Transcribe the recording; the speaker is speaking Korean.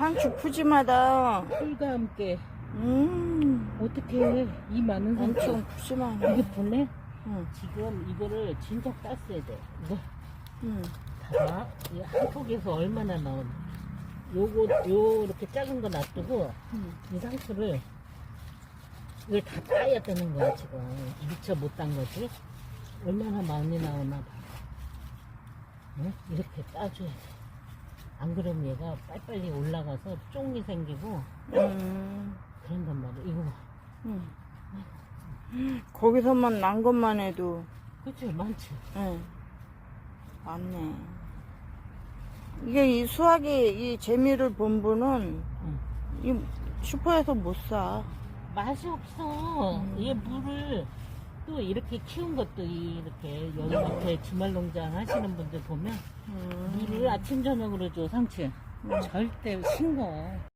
상추 푸짐하다. 풀과 함께 음, 어떻게 이 많은 상추 엄청 푸짐하네. 이게 볼래? 응, 지금 이거를 진작 땄어야 돼. 이거 응. 봐봐. 이한 폭에서 얼마나 나오나. 요거 요 이렇게 작은 거 놔두고 응. 이 상추를 이걸 다 따야 되는 거야 지금. 미처 못 딴 거지. 얼마나 많이 나오나 봐. 응? 이렇게 따줘야 돼. 안 그러면 얘가 빨리빨리 올라가서 쫑이 생기고 음, 그런단 말이야. 이거 봐. 응. 거기서만 난 것만 해도, 그치 많지. 응. 많네. 이게 이 수학의 이 재미를 본 분은 응. 이 슈퍼에서 못 사. 맛이 없어. 음. 이게 물을 또 이렇게 키운 것도 이렇게 여기 밑에 주말 농장 하시는 분들 보면 음. 아침 저녁으로 줘 상추. 음. 절대 싱거.